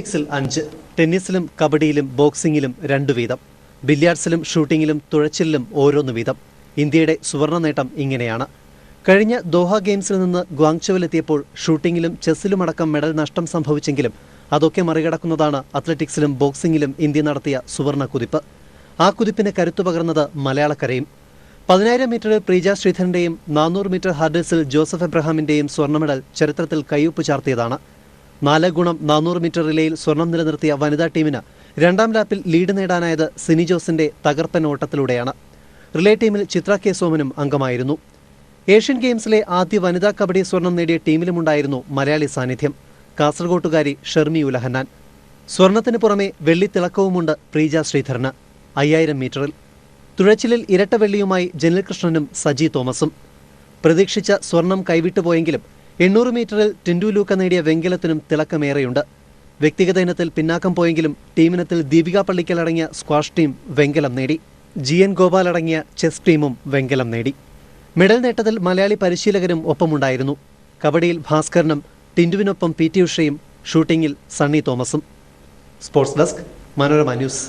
ഒളിമ്പിക്സിൽ അഞ്ച് ടെന്നീസിലും കബഡിയിലും ബോക്സിംഗിലും രണ്ടു വീതം. ബില്യാർഡ്സിലും ഷൂട്ടിങ്ങിലും തുഴച്ചിലും ഓരോന്ന് വീതം. ഇന്ത്യയുടെ സുവർണ നേട്ടം ഇങ്ങനെയാണ്. കഴിഞ്ഞ ദോഹ ഗെയിംസിൽ നിന്ന് ഗ്വാങ്ചുവിലെത്തിയപ്പോൾ ഷൂട്ടിങ്ങിലും ചെസ്സിലുമടക്കം മെഡൽ നഷ്ടം സംഭവിച്ചെങ്കിലും അതൊക്കെ മറികടക്കുന്നതാണ് അത്ലറ്റിക്സിലും ബോക്സിംഗിലും ഇന്ത്യ നടത്തിയ സുവർണ കുതിപ്പ്. ആ കുതിപ്പിന് കരുത്തു പകർന്നത് മലയാളക്കരയും. പതിനായിരം മീറ്ററിൽ പ്രീജ ശ്രീധരന്റെയും നാനൂറ് മീറ്റർ ഹാർഡിൽസിൽ ജോസഫ് എബ്രഹാമിന്റെയും സ്വർണ മെഡൽ ചരിത്രത്തിൽ കയ്യൊപ്പ് ചാർത്തിയതാണ് നാല് ഗുണം നാനൂറ് മീറ്റർ റിലേയിൽ സ്വർണം നിലനിർത്തിയ വനിതാ ടീമിന് രണ്ടാം ലാപ്പിൽ ലീഡ് നേടാനായത് സിനി ജോസിന്റെ തകർപ്പൻ ഓട്ടത്തിലൂടെയാണ്. റിലേ ടീമിൽ ചിത്ര കെ സോമനും അംഗമായിരുന്നു. ഏഷ്യൻ ഗെയിംസിലെ ആദ്യ വനിതാ കബഡി സ്വർണം നേടിയ ടീമിലുമുണ്ടായിരുന്നു മലയാളി സാന്നിധ്യം. കാസർഗോട്ടുകാരി ഷെർമി ഉലഹന്നാൻ. സ്വർണത്തിന് പുറമെ വെള്ളി തിളക്കവുമുണ്ട് പ്രീജ ശ്രീധരന് അയ്യായിരം മീറ്ററിൽ. തുഴച്ചിലിൽ ഇരട്ട വെള്ളിയുമായി ജനിൽ കൃഷ്ണനും സജി തോമസും. പ്രതീക്ഷിച്ച സ്വർണം കൈവിട്ടുപോയെങ്കിലും എണ്ണൂറ് മീറ്ററിൽ ടിൻഡു ലൂക്ക നേടിയ വെങ്കലത്തിനും തിളക്കമേറെയുണ്ട്. വ്യക്തിഗത ഇനത്തിൽ പിന്നാക്കം പോയെങ്കിലും ടീമിനത്തിൽ ദീപിക പള്ളിക്കൽ അടങ്ങിയ സ്ക്വാഷ് ടീം വെങ്കലം നേടി. ജി എൻ ഗോപാൽ അടങ്ങിയ ചെസ് ടീമും വെങ്കലം നേടി. മെഡൽ നേട്ടത്തിൽ മലയാളി പരിശീലകരും ഒപ്പമുണ്ടായിരുന്നു. കബഡിയിൽ ഭാസ്കരനും ടിൻഡുവിനൊപ്പം പി ടി ഉഷയും ഷൂട്ടിംഗിൽ സണ്ണി തോമസും. Sports desk Manorama news.